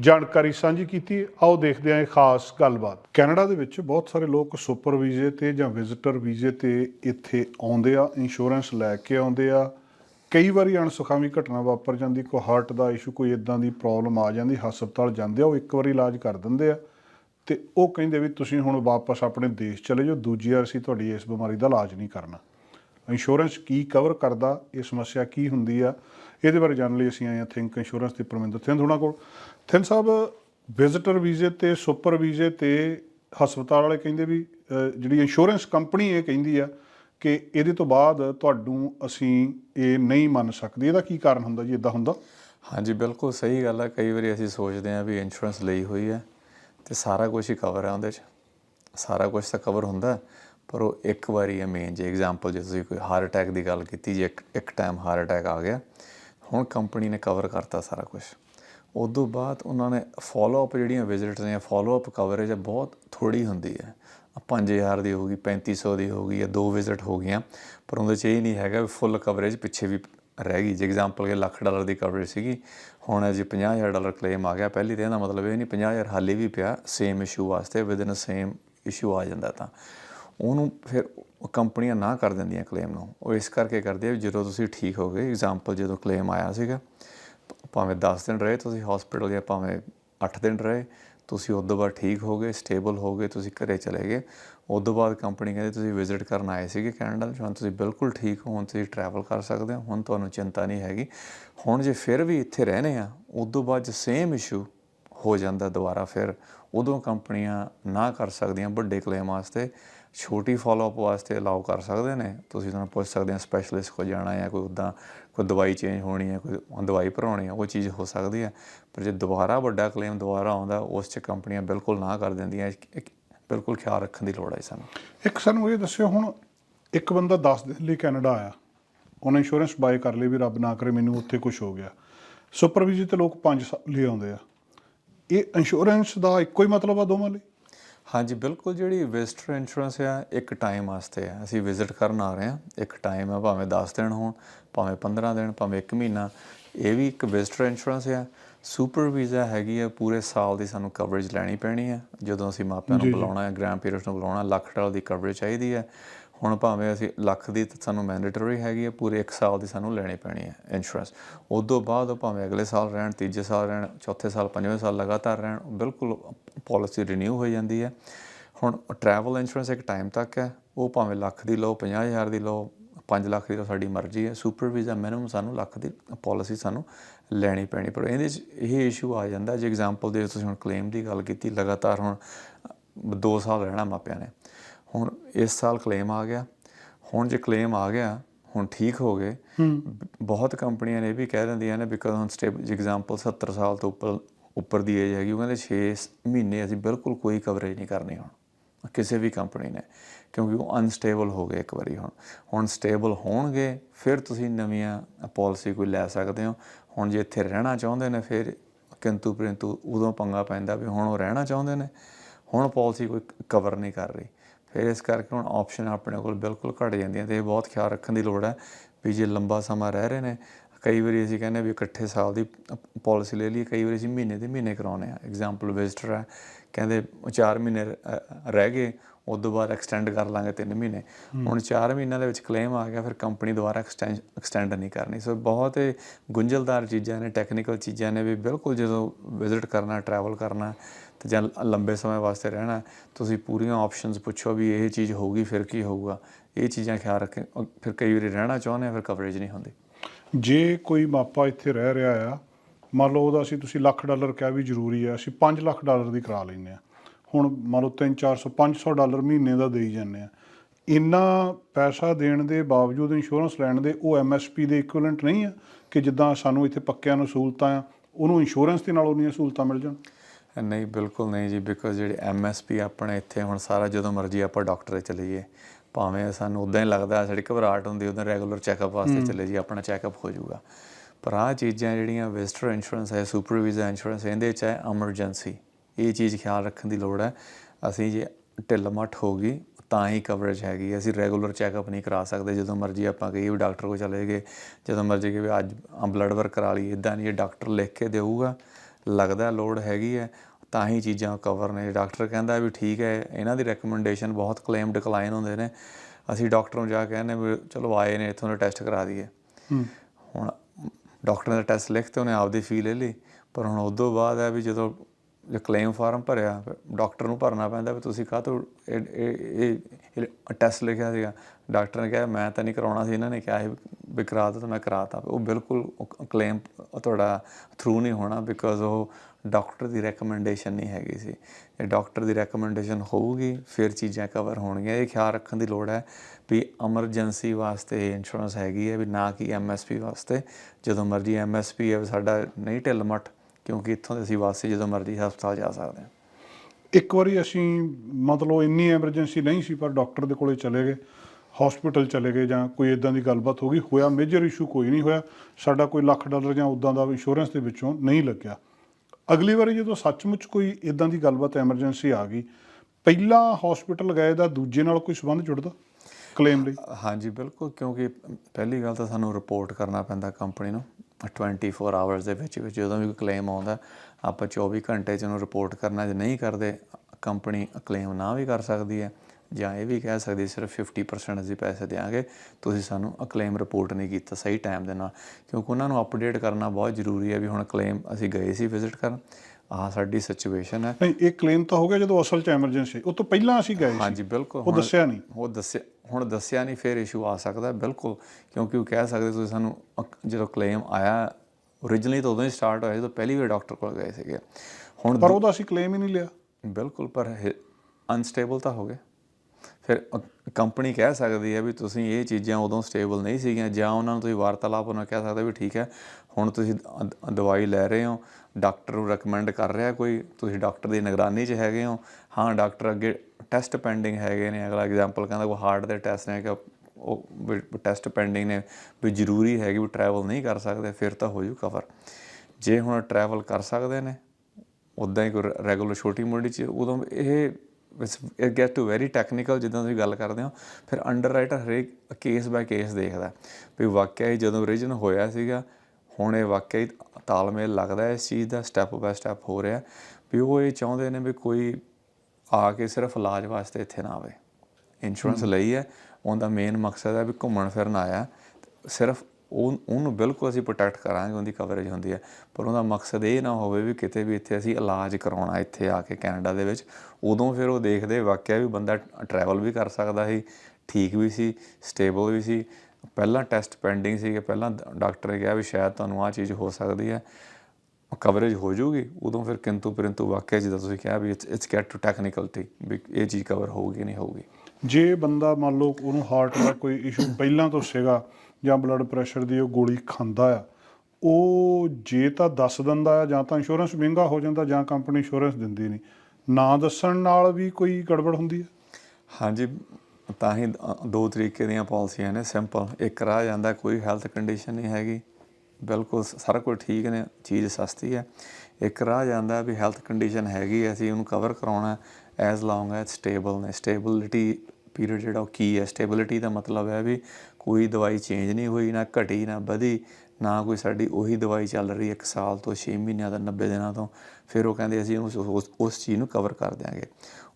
ਜਾਣਕਾਰੀ ਸਾਂਝੀ ਕੀਤੀ। ਆਓ ਦੇਖਦੇ ਹਾਂ ਇਹ ਖਾਸ ਗੱਲਬਾਤ। ਕੈਨੇਡਾ ਦੇ ਵਿੱਚ ਬਹੁਤ ਸਾਰੇ ਲੋਕ ਸੁਪਰ ਵੀਜ਼ੇ ਤੇ ਜਾਂ ਵਿਜ਼ਿਟਰ ਵੀਜ਼ੇ ਤੇ ਇੱਥੇ ਆਉਂਦੇ ਆ, ਇੰਸ਼ੋਰੈਂਸ ਲੈ ਕੇ ਆਉਂਦੇ ਆ। ਕਈ ਵਾਰੀ ਅਣਸੁਖਾਵੀ ਘਟਨਾ ਵਾਪਰ ਜਾਂਦੀ, ਕੋਈ ਹਾਰਟ ਦਾ ਇਸ਼ੂ, ਕੋਈ ਇਦਾਂ ਦੀ ਪ੍ਰੋਬਲਮ ਆ ਜਾਂਦੀ, ਹਸਪਤਾਲ ਜਾਂਦੇ ਆ, ਉਹ ਇੱਕ ਵਾਰੀ ਇਲਾਜ ਕਰ ਦਿੰਦੇ ਆ। ਤੇ ਉਹ ਕਹਿੰਦੇ ਵੀ ਤੁਸੀਂ ਹੁਣ ਵਾਪਸ ਆਪਣੇ ਦੇਸ਼ ਚਲੇ ਜਾਓ, ਦੂਜੀ ਵਾਰ ਅਸੀਂ ਤੁਹਾਡੀ ਇਸ ਬਿਮਾਰੀ ਦਾ ਇਲਾਜ ਨਹੀਂ ਕਰਨਾ। ਇੰਸ਼ੋਰੈਂਸ ਕੀ ਕਵਰ ਕਰਦਾ, ਇਹ ਸਮੱਸਿਆ ਕੀ ਹੁੰਦੀ ਆ? ਇਹਦੇ ਬਾਰੇ ਜਾਣਨ ਲਈ ਅਸੀਂ ਆਏ ਹਾਂ ਥਿੰਕ ਇੰਸ਼ੋਰੈਂਸ ਦੇ ਪਰਮਿੰਦਰ ਥਿੰਦ ਹੋਣਾ ਕੋਲ। ਥਿੰਦ ਸਾਹਿਬ ਵਿਜ਼ਿਟਰ ਵੀਜ਼ੇ ਤੇ ਸੁਪਰ ਵੀਜ਼ੇ ਤੇ ਹਸਪਤਾਲ ਵਾਲੇ ਕਹਿੰਦੇ ਵੀ ਜਿਹੜੀ ਇੰਸ਼ੋਰੈਂਸ ਕੰਪਨੀ ਇਹ ਕਹਿੰਦੀ ਆ ਕਿ ਇਹਦੇ ਤੋਂ ਬਾਅਦ ਤੁਹਾਨੂੰ ਅਸੀਂ ਇਹ ਨਹੀਂ ਮੰਨ ਸਕਦੇ। ਇਹਦਾ ਕੀ ਕਾਰਨ ਹੁੰਦਾ ਜੀ? ਇਦਾਂ ਹੁੰਦਾ? ਹਾਂਜੀ, ਬਿਲਕੁਲ ਸਹੀ ਗੱਲ ਆ। ਕਈ ਵਾਰੀ ਅਸੀਂ ਸੋਚਦੇ ਹਾਂ ਵੀ ਇੰਸ਼ੋਰੈਂਸ ਲਈ ਹੋਈ ਹੈ ਤੇ ਸਾਰਾ ਕੁਝ ਹੀ ਕਵਰ ਹੈ ਉਹਦੇ 'ਚ। ਸਾਰਾ ਕੁਝ ਤਾਂ ਕਵਰ ਹੁੰਦਾ, ਪਰ ਉਹ ਇੱਕ ਵਾਰੀ ਹੈ ਮੇਨ ਜੇ। ਐਗਜ਼ਾਮਪਲ ਜੇ ਤੁਸੀਂ ਕੋਈ ਹਾਰਟ ਅਟੈਕ ਦੀ ਗੱਲ ਕੀਤੀ, ਜੇ ਇੱਕ ਇੱਕ ਟਾਈਮ ਹਾਰਟ ਅਟੈਕ ਆ ਗਿਆ, ਹੁਣ ਕੰਪਨੀ ਨੇ ਕਵਰ ਕਰਤਾ ਸਾਰਾ ਕੁਝ ਉਦੋਂ ਬਾਅਦ ਉਹਨਾਂ ਨੇ ਫਾਲੋ ਅਪ ਜਿਹੜੀਆਂ ਵਿਜ਼ਿਟਸ ਨੇ ਫਾਲੋ ਅਪ ਕਵਰੇਜ ਬਹੁਤ ਥੋੜੀ ਹੁੰਦੀ ਹੈ। ਆਹ 5000 ਦੀ ਹੋਊਗੀ 3500 ਦੀ ਹੋਊਗੀ ਜਾਂ ਦੋ ਵਿਜ਼ਿਟ ਹੋ ਗਈਆਂ, ਪਰ ਉਹਦੇ 'ਚ ਇਹ ਨਹੀਂ ਹੈਗਾ ਵੀ ਫੁੱਲ ਕਵਰੇਜ ਪਿੱਛੇ ਵੀ ਰਹਿ ਗਈ। ਜੇ ਐਗਜ਼ਾਮਪਲ ਕਿ ਲੱਖ ਡਾਲਰ ਦੀ ਕਵਰੇਜ ਸੀਗੀ, ਹੁਣ ਜੇ 50000 ਡਾਲਰ ਕਲੇਮ ਆ ਗਿਆ, ਪਹਿਲੀ ਤੇ ਇਹਦਾ ਮਤਲਬ ਇਹ ਨਹੀਂ 50000 ਹਾਲੇ ਵੀ ਪਿਆ ਸੇਮ ਇਸ਼ੂ ਵਾਸਤੇ ਵਿਦਨ ਸੇਮ ਇਸ਼ੂ ਆ ਜਾਂਦਾ ਤਾਂ। ਉਹਨੂੰ ਫਿਰ ਕੰਪਨੀਆਂ ਨਾ ਕਰ ਦਿੰਦੀਆਂ ਕਲੇਮ ਨੂੰ। ਉਹ ਇਸ ਕਰਕੇ ਕਰਦੇ ਆ ਵੀ ਜਦੋਂ ਤੁਸੀਂ ਠੀਕ ਹੋ ਗਏ ਐਗਜ਼ਾਮਪਲ ਜਦੋਂ ਕਲੇਮ ਆਇਆ ਸੀਗਾ ਭਾਵੇਂ 10 ਦਿਨ ਰਹੇ ਤੁਸੀਂ ਹਸਪੀਟਲ ਜਾਂ ਭਾਵੇਂ 8 ਦਿਨ ਰਹੇ, ਤੁਸੀਂ ਉਦੋਂ ਬਾਅਦ ਠੀਕ ਹੋ ਗਏ ਸਟੇਬਲ ਹੋ ਗਏ, ਤੁਸੀਂ ਘਰੇ ਚਲੇ ਗਏ। ਉਦੋਂ ਬਾਅਦ ਕੰਪਨੀ ਕਹਿੰਦੀ ਤੁਸੀਂ ਵਿਜ਼ਿਟ ਕਰਨ ਆਏ ਸੀਗੇ ਕੈਨੇਡਾ ਵਿੱਚ, ਹੁਣ ਤੁਸੀਂ ਬਿਲਕੁਲ ਠੀਕ ਹੋ, ਹੁਣ ਤੁਸੀਂ ਟਰੈਵਲ ਕਰ ਸਕਦੇ ਹੋ, ਹੁਣ ਤੁਹਾਨੂੰ ਚਿੰਤਾ ਨਹੀਂ ਹੈਗੀ। ਹੁਣ ਜੇ ਫਿਰ ਵੀ ਇੱਥੇ ਰਹਿਣੇ ਆ ਤੋਂ ਬਾਅਦ ਜੇ ਸੇਮ ਇਸ਼ੂ ਹੋ ਜਾਂਦਾ ਦੁਬਾਰਾ ਫਿਰ, ਉਦੋਂ ਕੰਪਨੀਆਂ ਨਾ ਕਰ ਸਕਦੀਆਂ ਵੱਡੇ ਕਲੇਮ ਵਾਸਤੇ। ਛੋਟੀ ਫਾਲੋ ਅਪ ਵਾਸਤੇ ਅਲਾਉ ਕਰ ਸਕਦੇ ਨੇ। ਤੁਸੀਂ ਉਹਨਾਂ ਨੂੰ ਪੁੱਛ ਸਕਦੇ ਆ ਸਪੈਸ਼ਲਿਸਟ ਕੋਲ ਜਾਣਾ ਹੈ ਕੋਈ ਉਦਾਂ ਕੋਈ ਦਵਾਈ ਚੇਂਜ ਹੋਣੀ ਹੈ ਕੋਈ ਦਵਾਈ ਭਰਾਉਣੀ ਹੈ ਉਹ ਚੀਜ਼ ਹੋ ਸਕਦੀ ਹੈ ਪਰ ਜੇ ਦੁਬਾਰਾ ਵੱਡਾ ਕਲੇਮ ਦੁਬਾਰਾ ਆਉਂਦਾ, ਉਸ 'ਚ ਕੰਪਨੀਆਂ ਬਿਲਕੁਲ ਨਾ ਕਰ ਦਿੰਦੀਆਂ, ਇੱਕ- ਬਿਲਕੁਲ ਖਿਆਲ ਰੱਖਣ ਦੀ ਲੋੜ ਹੈ ਸਾਨੂੰ। ਇੱਕ ਸਾਨੂੰ ਇਹ ਦੱਸਿਓ, ਹੁਣ ਇੱਕ ਬੰਦਾ 10 ਦਿਨ ਲਈ ਕੈਨੇਡਾ ਆਇਆ, ਉਹਨੇ ਇੰਸ਼ੋਰੈਂਸ ਬਾਏ ਕਰ ਲਈ ਵੀ ਰੱਬ ਨਾ ਕਰੇ, ਮੈਨੂੰ ਉੱਥੇ ਕੁਝ ਹੋ ਗਿਆ। ਸੁਪਰ ਤੇ ਲੋਕ 5 ਸਾਲ ਲਈ ਆਉਂਦੇ ਆ। ਇਹ ਇੰਸ਼ੋਰੈਂਸ ਦਾ ਇੱਕੋ ਹੀ ਮਤਲਬ ਆ ਦੋਵਾਂ ਲਈ? ਹਾਂਜੀ ਬਿਲਕੁਲ ਜਿਹੜੀ ਵਿਜ਼ਟਰ ਇੰਸ਼ੋਰੈਂਸ ਆ ਇੱਕ ਟਾਈਮ ਵਾਸਤੇ ਆ। ਅਸੀਂ ਵਿਜ਼ਿਟ ਕਰਨ ਆ ਰਹੇ ਆ ਇੱਕ ਟਾਈਮ ਆ ਭਾਵੇਂ 10 ਦਿਨ ਹੋਣ ਭਾਵੇਂ 15 ਦਿਨ ਭਾਵੇਂ 1 ਮਹੀਨਾ। ਇਹ ਵੀ ਇੱਕ ਵਿਜ਼ਟਰ ਇੰਸ਼ੋਰੈਂਸ ਆ। ਸੁਪਰ ਵੀਜ਼ਾ ਹੈਗੀ ਹੈ ਪੂਰੇ ਸਾਲ ਦੀ ਸਾਨੂੰ ਕਵਰੇਜ ਲੈਣੀ ਪੈਣੀ ਹੈ ਜਦੋਂ ਅਸੀਂ ਮਾਪਿਆਂ ਨੂੰ ਬੁਲਾਉਣਾ ਹੈ ਗ੍ਰੈਂਡ ਪੇਰੈਂਟਸ ਨੂੰ ਬੁਲਾਉਣਾ ਲੱਖ ਡਾਲਰ ਦੀ ਕਵਰੇਜ ਚਾਹੀਦੀ ਹੈ ਹੁਣ ਭਾਵੇਂ ਅਸੀਂ ਲੱਖ ਦੀ ਸਾਨੂੰ ਮੈਂਡੇਟਰੀ ਹੈਗੀ ਹੈ ਪੂਰੇ 1 ਸਾਲ ਦੀ ਸਾਨੂੰ ਲੈਣੀ ਪੈਣੀ ਹੈ ਇੰਸ਼ੋਰੈਂਸ ਉਸ ਤੋਂ ਬਾਅਦ ਭਾਵੇਂ ਅਗਲੇ ਸਾਲ ਰਹਿਣ ਤੀਜੇ ਸਾਲ ਰਹਿਣ ਚੌਥੇ ਸਾਲ ਪੰਜਵੇਂ ਸਾਲ ਲਗਾਤਾਰ ਰਹਿਣ ਬਿਲਕੁਲ ਪਾਲਿਸੀ ਰੀਨਿਊ ਹੋ ਜਾਂਦੀ ਹੈ। ਹੁਣ ਟਰੈਵਲ ਇੰਸ਼ੋਰੈਂਸ ਇੱਕ ਟਾਈਮ ਤੱਕ ਹੈ। ਉਹ ਭਾਵੇਂ ਲੱਖ ਦੀ ਲਓ 50000 ਦੀ ਲਓ 5 ਲੱਖ ਦੀ ਲਓ ਸਾਡੀ ਮਰਜ਼ੀ ਹੈ। ਸੁਪਰ ਵੀਜ਼ਾ ਮਿਨੀਮਮ ਸਾਨੂੰ ਲੱਖ ਦੀ ਪਾਲਿਸੀ ਸਾਨੂੰ ਲੈਣੀ ਪੈਣੀ। ਪਰ ਇਹਦੇ 'ਚ ਇਹ ਇਸ਼ੂ ਆ ਜਾਂਦਾ ਜੇ ਐਗਜ਼ਾਮਪਲ ਦੇ ਤੁਸੀਂ ਹੁਣ ਕਲੇਮ ਦੀ ਗੱਲ ਕੀਤੀ ਲਗਾਤਾਰ ਹੁਣ 2 ਸਾਲ ਰਹਿਣਾ ਮਾਪਿਆਂ ਨੇ। ਹੁਣ ਇਸ ਸਾਲ ਕਲੇਮ ਆ ਗਿਆ। ਹੁਣ ਜੇ ਕਲੇਮ ਆ ਗਿਆ ਹੁਣ ਠੀਕ ਹੋ ਗਏ। ਬਹੁਤ ਕੰਪਨੀਆਂ ਨੇ ਇਹ ਵੀ ਕਹਿ ਦਿੰਦੀਆਂ ਨੇ ਬਿਕਾਜ਼ ਹੁਣ ਸਟੇਬਲ ਐਗਜ਼ਾਮਪਲ 70 ਸਾਲ ਤੋਂ ਉੱਪਰ ਉੱਪਰ ਦੀ ਏਜ ਹੈਗੀ, ਉਹ ਕਹਿੰਦੇ 6 ਮਹੀਨੇ ਅਸੀਂ ਬਿਲਕੁਲ ਕੋਈ ਕਵਰੇਜ ਨਹੀਂ ਕਰਨੀ ਹੁਣ। ਕਿਸੇ ਵੀ ਕੰਪਨੀ ਨੇ, ਕਿਉਂਕਿ ਉਹ ਅਨਸਟੇਬਲ ਹੋ ਗਏ ਇੱਕ ਵਾਰੀ ਹੁਣ। ਹੁਣ ਸਟੇਬਲ ਹੋਣਗੇ, ਫਿਰ ਤੁਸੀਂ ਨਵੀਆਂ ਪਾਲਿਸੀ ਕੋਈ ਲੈ ਸਕਦੇ ਹੋ। ਹੁਣ ਜੇ ਇੱਥੇ ਰਹਿਣਾ ਚਾਹੁੰਦੇ ਨੇ, ਫਿਰ ਕਿੰਤੂ ਪਰੰਤੂ ਉਦੋਂ ਪੰਗਾ ਪੈਂਦਾ ਵੀ ਹੁਣ ਉਹ ਰਹਿਣਾ ਚਾਹੁੰਦੇ ਨੇ। ਹੁਣ ਪਾਲਿਸੀ ਕੋਈ ਕਵਰ ਨਹੀਂ ਕਰ ਰਹੀ। ਫਿਰ ਇਸ ਕਰਕੇ ਹੁਣ ਆਪਸ਼ਨ ਆਪਣੇ ਕੋਲ ਬਿਲਕੁਲ ਘਟ ਜਾਂਦੀਆਂ ਤੇ ਇਹ ਬਹੁਤ ਖਿਆਲ ਰੱਖਣ ਦੀ ਲੋੜ ਹੈ ਵੀ ਜੇ ਲੰਬਾ ਸਮਾਂ ਰਹਿ ਰਹੇ ਨੇ ਕਈ ਵਾਰੀ ਅਸੀਂ ਕਹਿੰਦੇ ਵੀ ਇਕੱਠੇ ਸਾਲ ਦੀ ਪਾਲਿਸੀ ਲੈ ਲਈ ਕਈ ਵਾਰੀ ਅਸੀਂ ਮਹੀਨੇ ਦੇ ਮਹੀਨੇ ਕਰਾਉਨੇ ਆ ਐਗਜ਼ਾਮਪਲ ਵਿਜ਼ਟਰ ਹੈ ਕਹਿੰਦੇ 4 ਮਹੀਨੇ ਰਹਿ ਗਏ ਉਸ ਤੋਂ ਬਾਅਦ ਐਕਸਟੈਂਡ ਕਰ ਲਾਂਗੇ 3 ਮਹੀਨੇ। ਹੁਣ 4 ਮਹੀਨਿਆਂ ਦੇ ਵਿੱਚ ਕਲੇਮ ਆ ਗਿਆ ਫਿਰ ਕੰਪਨੀ ਦੁਬਾਰਾ ਐਕਸਟੈਂਡ ਨਹੀਂ ਕਰਨੀ। ਸੋ ਬਹੁਤ ਗੁੰਝਲਦਾਰ ਚੀਜ਼ਾਂ ਨੇ ਟੈਕਨੀਕਲ ਚੀਜ਼ਾਂ ਨੇ ਵੀ ਬਿਲਕੁਲ ਜਦੋਂ ਵਿਜ਼ਿਟ ਕਰਨਾ ਟਰੈਵਲ ਕਰਨਾ ਤੇ ਜਾਂ ਲੰਬੇ ਸਮੇਂ ਵਾਸਤੇ ਰਹਿਣਾ ਤੁਸੀਂ ਪੂਰੀਆਂ ਆਪਸ਼ਨਸ ਪੁੱਛੋ ਵੀ ਇਹ ਚੀਜ਼ ਹੋਊਗੀ ਫਿਰ ਕੀ ਹੋਊਗਾ। ਇਹ ਚੀਜ਼ਾਂ ਖਿਆਲ ਰੱਖੇ ਫਿਰ ਕਈ ਵਾਰੀ ਰਹਿਣਾ ਚਾਹੁੰਦੇ ਆ ਫਿਰ ਕਵਰੇਜ ਨਹੀਂ ਹੁੰਦੀ। ਜੇ ਕੋਈ ਮਾਪਾ ਇੱਥੇ ਰਹਿ ਰਿਹਾ ਆ, ਮੰਨ ਲਓ ਉਹਦਾ ਅਸੀਂ ਤੁਸੀਂ ਲੱਖ ਡਾਲਰ ਕਿਹਾ ਵੀ ਜ਼ਰੂਰੀ ਆ, ਅਸੀਂ 5 ਲੱਖ ਡਾਲਰ ਦੀ ਕਰਾ ਲੈਂਦੇ ਆ। ਹੁਣ ਮੰਨ ਲਓ 3 400 500 ਡਾਲਰ ਮਹੀਨੇ ਦਾ ਦੇਈ ਜਾਂਦੇ ਆ। ਇੰਨਾ ਪੈਸਾ ਦੇਣ ਦੇ ਬਾਵਜੂਦ ਇੰਸ਼ੋਰੈਂਸ ਲੈਣ ਦੇ ਉਹ ਐਮਐਸਪੀ ਦੇ ਇਕੁਇਵਲੈਂਟ ਨਹੀਂ ਆ ਕਿ ਜਿੱਦਾਂ ਸਾਨੂੰ ਇੱਥੇ ਪੱਕਿਆਂ ਨੂੰ ਸਹੂਲਤਾਂ ਆ, ਉਹਨੂੰ ਇੰਸ਼ੋਰੈਂਸ ਦੇ ਨਾਲ ਉਹਨੀਆਂ ਸਹੂਲਤਾਂ ਮਿਲ ਜਾਣ। ਨਹੀਂ, ਬਿਲਕੁਲ ਨਹੀਂ ਜੀ ਬਿਕੋਜ਼ ਜਿਹੜੇ ਐਮਐਸਪੀ ਆਪਣੇ ਇੱਥੇ ਹੁਣ ਸਾਰਾ ਜਦੋਂ ਮਰਜ਼ੀ ਆਪਾਂ ਡਾਕਟਰ ਦੇ ਚਲੇ ਜਾਈਏ ਭਾਵੇਂ ਸਾਨੂੰ ਉਦਾਂ ਹੀ ਲੱਗਦਾ ਸਾਡੀ ਘਬਰਾਹਟ ਹੁੰਦੀ ਉਦਾਂ ਰੈਗੂਲਰ ਚੈੱਕਅਪ ਵਾਸਤੇ ਚਲੇ ਜੀ ਆਪਣਾ ਚੈੱਕਅਪ ਹੋ ਜਾਊਗਾ। ਪਰ ਆਹ ਚੀਜ਼ਾਂ ਜਿਹੜੀਆਂ ਵਿਜ਼ਟਰ ਇੰਸ਼ੋਰੈਂਸ ਹੈ ਸੁਪਰ ਵੀਜ਼ਾ ਇੰਸ਼ੋਰੈਂਸ ਇਹਦੇ ਚ ਹੈ ਐਮਰਜੈਂਸੀ ਇਹ ਚੀਜ਼ ਖਿਆਲ ਰੱਖਣ ਦੀ ਲੋੜ ਹੈ। ਅਸੀਂ ਜੇ ਢਿੱਲ ਮੱਠ ਹੋ ਗਈ ਤਾਂ ਹੀ ਕਵਰੇਜ ਹੈਗੀ। ਅਸੀਂ ਰੈਗੂਲਰ ਚੈੱਕਅਪ ਨਹੀਂ ਕਰਾ ਸਕਦੇ ਜਦੋਂ ਮਰਜ਼ੀ ਆਪਾਂ ਕਹੀਏ ਵੀ ਡਾਕਟਰ ਕੋਲ ਚਲੇ ਗਏ ਜਦੋਂ ਮਰਜ਼ੀ ਕਿ ਵੀ ਅੱਜ ਬਲੱਡ ਵਰਕ ਕਰਾ ਲਈ ਇਦਾਂ ਨਹੀਂ ਇਹ ਡਾਕਟਰ ਲਿਖ ਕੇ ਦੇਊਗਾ। ਲੱਗਦਾ ਲੋੜ ਹੈਗੀ ਹੈ। ਤਾਂ ਹੀ ਚੀਜ਼ਾਂ ਕਵਰ ਨੇ। ਡਾਕਟਰ ਕਹਿੰਦਾ ਵੀ ਠੀਕ ਹੈ ਇਹਨਾਂ ਦੀ ਰეკਮੈਂਡੇਸ਼ਨ ਬਹੁਤ ਕਲੇਮ ਡਿਕਲਾਈਨ ਹੁੰਦੇ ਨੇ। ਅਸੀਂ ਡਾਕਟਰ ਨੂੰ ਜਾ ਕੇ ਕਹਿੰਦੇ ਵੀ ਚਲੋ ਆਏ ਨੇ ਇੱਥੋਂ ਦਾ ਟੈਸਟ ਕਰਾ ਦਈਏ। ਹੁਣ ਡਾਕਟਰ ਨੇ ਟੈਸਟ ਲਿਖ ਤੇ ਉਹਨੇ ਆਪਦੀ ਫੀ ਲੈ ਲਈ। ਪਰ ਹੁਣ ਉਦੋਂ ਬਾਅਦ ਹੈ ਵੀ ਜਦੋਂ ਜੇ ਕਲੇਮ ਫਾਰਮ ਭਰਿਆ ਡਾਕਟਰ ਨੂੰ ਭਰਨਾ ਪੈਂਦਾ ਵੀ ਤੁਸੀਂ ਕਾਹ ਤੋਂ ਇਹ ਇਹ ਟੈਸਟ ਲਿਖਿਆ ਸੀਗਾ। ਡਾਕਟਰ ਨੇ ਕਿਹਾ ਮੈਂ ਤਾਂ ਨਹੀਂ ਕਰਾਉਣਾ ਸੀ ਇਹਨਾਂ ਨੇ ਕਿਹਾ ਸੀ ਵੀ ਕਰਾ ਦਿਓ ਤਾਂ ਮੈਂ ਕਰਾਤਾ। ਉਹ ਬਿਲਕੁਲ ਕਲੇਮ ਤੁਹਾਡਾ ਥਰੂ ਨਹੀਂ ਹੋਣਾ ਬਿਕਾਜ਼ ਉਹ ਡਾਕਟਰ ਦੀ ਰეკਮੈਂਡੇਸ਼ਨ ਨਹੀਂ ਹੈਗੀ ਸੀ। ਇਹ ਡਾਕਟਰ ਦੀ ਰეკਮੈਂਡੇਸ਼ਨ ਹੋਊਗੀ, ਫਿਰ ਚੀਜ਼ਾਂ ਕਵਰ ਹੋਣਗੀਆਂ। ਇਹ ਖਿਆਲ ਰੱਖਣ ਦੀ ਲੋੜ ਹੈ ਵੀ ਐਮਰਜੈਂਸੀ ਵਾਸਤੇ ਇੰਸ਼ੋਰੈਂਸ ਹੈਗੀ ਹੈ, ਵੀ ਨਾ ਕਿ ਐਮਐਸਪੀ ਵਾਸਤੇ। ਜਦੋਂ ਮਰਜ਼ੀ ਐਮਐਸਪੀ ਹੈ, ਸਾਡਾ ਨਹੀਂ ਢਿੱਲ ਢਿੱਲਮਟ ਕਿਉਂਕਿ ਇੱਥੋਂ ਦੇ ਅਸੀਂ ਵਾਸਤੇ ਜਦੋਂ ਮਰਜ਼ੀ ਹਸਪਤਾਲ ਜਾ ਸਕਦੇ ਹਾਂ। ਇੱਕ ਵਾਰੀ ਅਸੀਂ ਮਤਲਬ ਇੰਨੀ ਐਮਰਜੈਂਸੀ ਨਹੀਂ ਸੀ, ਪਰ ਡਾਕਟਰ ਦੇ ਕੋਲੇ ਚਲੇ ਗਏ ਹਸਪੀਟਲ ਚਲੇ ਗਏ, ਜਾਂ ਕੋਈ ਇਦਾਂ ਦੀ ਗੱਲਬਾਤ ਹੋ ਗਈ। ਹੋਇਆ ਮੇਜਰ ਇਸ਼ੂ ਕੋਈ ਨਹੀਂ ਹੋਇਆ। ਸਾਡਾ ਕੋਈ ਲੱਖ ਡਾਲਰ ਜਾਂ ਉਦਾਂ ਦਾ ਇੰਸ਼ੋਰੈਂਸ ਦੇ ਵਿੱਚੋਂ ਨਹੀਂ ਲੱਗਿਆ। ਅਗਲੀ ਵਾਰੀ ਜਦੋਂ ਸੱਚਮੁੱਚ ਕੋਈ ਇਦਾਂ ਦੀ ਗੱਲਬਾਤ ਐਮਰਜੈਂਸੀ ਆ ਗਈ, ਪਹਿਲਾਂ ਹਸਪੀਟਲ ਗਏ ਦਾ ਦੂਜੇ ਨਾਲ ਕੋਈ ਸੰਬੰਧ ਜੁੜਦਾ ਕਲੇਮ ਲਈ? ਹਾਂਜੀ, ਬਿਲਕੁਲ, ਕਿਉਂਕਿ ਪਹਿਲੀ ਗੱਲ ਤਾਂ ਸਾਨੂੰ ਰਿਪੋਰਟ ਕਰਨਾ ਪੈਂਦਾ ਕੰਪਨੀ ਨੂੰ 24 ਆਵਰਸ ਦੇ ਵਿੱਚ ਵਿੱਚ ਜਦੋਂ ਵੀ ਕੋਈ ਕਲੇਮ ਆਉਂਦਾ, ਆਪਾਂ 24 ਘੰਟੇ ਚ ਉਹਨੂੰ ਰਿਪੋਰਟ ਕਰਨਾ, ਜੇ ਨਹੀਂ ਕਰਦੇ ਕੰਪਨੀ ਕਲੇਮ ਨਾ ਵੀ ਕਰ ਸਕਦੀ ਹੈ। ਜਾਂ ਇਹ ਵੀ ਕਹਿ ਸਕਦੀ ਸਿਰਫ 50% ਅਸੀਂ ਪੈਸੇ ਦੇਵਾਂਗੇ ਤੁਸੀਂ ਸਾਨੂੰ ਕਲੇਮ ਰਿਪੋਰਟ ਨਹੀਂ ਕੀਤਾ ਸਹੀ ਟਾਈਮ ਦੇ ਨਾਲ ਕਿਉਂਕਿ ਉਹਨਾਂ ਨੂੰ ਅਪਡੇਟ ਕਰਨਾ ਬਹੁਤ ਜ਼ਰੂਰੀ ਹੈ ਵੀ ਹੁਣ ਕਲੇਮ ਅਸੀਂ ਗਏ ਸੀ ਵਿਜ਼ਿਟ ਕਰਨ। ਆਹ ਸਾਡੀ ਸਿਚੁਏਸ਼ਨ ਹੈ। ਨਹੀਂ ਇਹ ਕਲੇਮ ਤਾਂ ਹੋ ਗਿਆ ਜਦੋਂ ਅਸਲ ਚ ਐਮਰਜੈਂਸੀ ਉਹ ਤੋਂ ਪਹਿਲਾਂ ਅਸੀਂ ਗਏ ਸੀ। ਹਾਂਜੀ ਬਿਲਕੁਲ। ਉਹ ਦੱਸਿਆ ਨਹੀਂ। ਉਹ ਦੱਸਿਆ ਹੁਣ ਦੱਸਿਆ ਨਹੀਂ ਫਿਰ ਇਸ਼ੂ ਆ ਸਕਦਾ ਬਿਲਕੁਲ। ਕਿਉਂਕਿ ਉਹ ਕਹਿ ਸਕਦੇ ਤੁਸੀਂ ਸਾਨੂੰ ਜਦੋਂ ਕਲੇਮ ਆਇਆ ਓਰੀਜਨਲੀ ਤਾਂ ਉਦੋਂ ਹੀ ਸਟਾਰਟ ਹੋਇਆ ਜਦੋਂ ਪਹਿਲੀ ਵਾਰ ਡਾਕਟਰ ਕੋਲ ਗਏ ਸੀਗੇ। ਹੁਣ ਪਰ ਉਹਦਾ ਅਸੀਂ ਕਲੇਮ ਹੀ ਨਹੀਂ ਲਿਆ। ਬਿਲਕੁਲ ਪਰ ਅਨਸਟੇਬਲ ਤਾਂ ਹੋ ਗਏ ਫਿਰ ਕੰਪਨੀ ਕਹਿ ਸਕਦੀ ਹੈ ਵੀ ਤੁਸੀਂ ਇਹ ਚੀਜ਼ਾਂ ਉਦੋਂ ਸਟੇਬਲ ਨਹੀਂ ਸੀਗੀਆਂ, ਜਾਂ ਉਹਨਾਂ ਨੂੰ ਤੁਸੀਂ ਵਾਰਤਾਲਾਪ ਉਹਨਾਂ ਕਹਿ ਸਕਦੇ ਵੀ ਠੀਕ ਹੈ, ਹੁਣ ਤੁਸੀਂ ਦਵਾਈ ਲੈ ਰਹੇ ਹੋ ਡਾਕਟਰ ਨੂੰ ਰეკਮੈਂਡ ਕਰ ਰਿਹਾ ਕੋਈ, ਤੁਸੀਂ ਡਾਕਟਰ ਦੀ ਨਿਗਰਾਨੀ 'ਚ ਹੈਗੇ ਹੋ, ਹਾਂ ਡਾਕਟਰ ਅੱਗੇ ਟੈਸਟ ਪੈਂਡਿੰਗ ਹੈਗੇ ਨੇ, ਅਗਲਾ ਐਗਜ਼ਾਮਪਲ ਕਹਿੰਦਾ ਕੋਈ ਹਾਰਟ ਦੇ ਟੈਸਟ ਨੇ ਕਿ ਉਹ ਟੈਸਟ ਪੈਂਡਿੰਗ ਨੇ, ਵੀ ਜ਼ਰੂਰੀ ਹੈਗੀ ਵੀ ਟਰੈਵਲ ਨਹੀਂ ਕਰ ਸਕਦੇ, ਫਿਰ ਤਾਂ ਹੋ ਜੂ ਕਵਰ ਜੇ ਹੁਣ ਟਰੈਵਲ ਕਰ ਸਕਦੇ ਨੇ ਉਦਾਂ ਹੀ ਕੋਈ ਰੈਗੂਲਰ ਛੋਟੀ ਮੋਟੀ ਚ, ਉਦੋਂ ਇਹ it get too very technical ਜਿੱਦਾਂ ਤੁਸੀਂ ਗੱਲ ਕਰਦੇ ਹੋ ਫਿਰ ਅੰਡਰਰਾਈਟਰ ਹਰੇਕ ਕੇਸ ਬਾਈ ਕੇਸ ਦੇਖਦਾ ਵੀ ਵਾਕਿਆ ਹੀ ਜਦੋਂ ਰੀਜਨ ਹੋਇਆ ਸੀਗਾ ਹੁਣ ਇਹ ਵਾਕਈ ਤਾਲਮੇਲ ਲੱਗਦਾ ਹੈ ਇਸ ਚੀਜ਼ ਦਾ ਸਟੈਪ ਬਾਏ ਸਟੈਪ ਹੋ ਰਿਹਾ ਵੀ ਉਹ ਇਹ ਚਾਹੁੰਦੇ ਨੇ ਵੀ ਕੋਈ ਆ ਕੇ ਸਿਰਫ ਇਲਾਜ ਵਾਸਤੇ ਇੱਥੇ ਨਾ ਆਵੇ। ਇੰਸ਼ੋਰੈਂਸ ਲਈ ਹੈ ਉਹਦਾ ਮੇਨ ਮਕਸਦ ਹੈ ਵੀ ਘੁੰਮਣ ਫਿਰਨ ਆਇਆ ਸਿਰਫ ਉਹ, ਉਹਨੂੰ ਬਿਲਕੁਲ ਅਸੀਂ ਪ੍ਰੋਟੈਕਟ ਕਰਾਂਗੇ, ਉਹਦੀ ਕਵਰੇਜ ਹੁੰਦੀ ਹੈ। ਪਰ ਉਹਦਾ ਮਕਸਦ ਇਹ ਨਾ ਹੋਵੇ ਵੀ ਕਿਤੇ ਵੀ ਇੱਥੇ ਅਸੀਂ ਇਲਾਜ ਕਰਾਉਣਾ, ਇੱਥੇ ਆ ਕੇ ਕੈਨੇਡਾ ਦੇ ਵਿੱਚ। ਉਦੋਂ ਫਿਰ ਉਹ ਦੇਖਦੇ, ਵਾਕਿਆ ਵੀ ਬੰਦਾ ਟਰੈਵਲ ਵੀ ਕਰ ਸਕਦਾ ਸੀ, ਠੀਕ ਵੀ ਸੀ ਸਟੇਬਲ ਵੀ ਸੀ। ਪਹਿਲਾਂ ਟੈਸਟ ਪੈਂਡਿੰਗ ਸੀਗੇ, ਪਹਿਲਾਂ ਡਾਕਟਰ ਨੇ ਕਿਹਾ ਵੀ ਸ਼ਾਇਦ ਤੁਹਾਨੂੰ ਆਹ ਚੀਜ਼ ਹੋ ਸਕਦੀ ਹੈ। ਕਵਰੇਜ ਹੋ ਜਾਊਗੀ। ਉਦੋਂ ਫਿਰ ਕਿੰਤੂ ਪਰੰਤੂ ਵਾਕਿਆ ਜਿੱਦਾਂ ਤੁਸੀਂ ਕਿਹਾ ਵੀ ਇਟਸ ਗੈਟ ਟੂ ਟੈਕਨੀਕਲਟੀ ਵੀ ਇਹ ਚੀਜ਼ ਕਵਰ ਹੋਊਗੀ ਨਹੀਂ ਹੋਊਗੀ। ਜੇ ਬੰਦਾ ਮੰਨ ਲਓ ਉਹਨੂੰ ਹਾਰਟ ਦਾ ਕੋਈ ਇਸ਼ੂ ਪਹਿਲਾਂ ਤੋਂ ਸੀਗਾ ਜਾਂ ਬਲੱਡ ਪ੍ਰੈਸ਼ਰ ਦੀ ਉਹ ਗੋਲੀ ਖਾਂਦਾ ਆ ਉਹ ਜੇ ਤਾਂ ਦੱਸ ਦਿੰਦਾ ਆ ਜਾਂ ਤਾਂ ਇੰਸ਼ੋਰੈਂਸ ਮਹਿੰਗਾ ਹੋ ਜਾਂਦਾ ਜਾਂ ਕੰਪਨੀ ਇੰਸ਼ੋਰੈਂਸ ਦਿੰਦੀ ਨਹੀਂ। ਨਾ ਦੱਸਣ ਨਾਲ ਵੀ ਕੋਈ ਗੜਬੜ ਹੁੰਦੀ ਹੈ ਹਾਂਜੀ ਤਾਂ ਹੀ ਦੋ ਤਰੀਕੇ ਦੀਆਂ ਪਾਲਿਸੀਆਂ ਨੇ ਸਿੰਪਲ ਇੱਕ ਰਾਹ ਜਾਂਦਾ ਕੋਈ ਹੈਲਥ ਕੰਡੀਸ਼ਨ ਨਹੀਂ ਹੈਗੀ। ਬਿਲਕੁਲ ਸਾਰਾ ਕੁਝ ਠੀਕ ਨੇ ਚੀਜ਼ ਸਸਤੀ ਹੈ ਇੱਕ ਰਾਹ ਜਾਂਦਾ ਵੀ ਹੈਲਥ ਕੰਡੀਸ਼ਨ ਹੈਗੀ ਹੈ, ਅਸੀਂ ਉਹਨੂੰ ਕਵਰ ਕਰਾਉਣਾ ਐਜ਼ ਲੌਂਗ ਐਜ਼ ਸਟੇਬਲ ਨੇ। ਸਟੇਬਿਲਿਟੀ ਪੀਰੀਅਡ ਜਿਹੜਾ ਉਹ ਕੀ ਹੈ ਸਟੇਬਿਲਿਟੀ ਦਾ ਮਤਲਬ ਹੈ ਵੀ ਕੋਈ ਦਵਾਈ ਚੇਂਜ ਨਹੀਂ ਹੋਈ ਨਾ ਘਟੀ ਨਾ ਵਧੀ ਨਾ ਕੋਈ ਸਾਡੀ ਉਹੀ ਦਵਾਈ ਚੱਲ ਰਹੀ 1 ਸਾਲ ਤੋਂ 6 ਮਹੀਨਿਆਂ ਦਾ 90 ਦਿਨਾਂ ਤੋਂ। ਫਿਰ ਉਹ ਕਹਿੰਦੇ ਅਸੀਂ ਉਸ ਉਸ- ਚੀਜ਼ ਨੂੰ ਕਵਰ ਕਰ ਦਿਆਂਗੇ।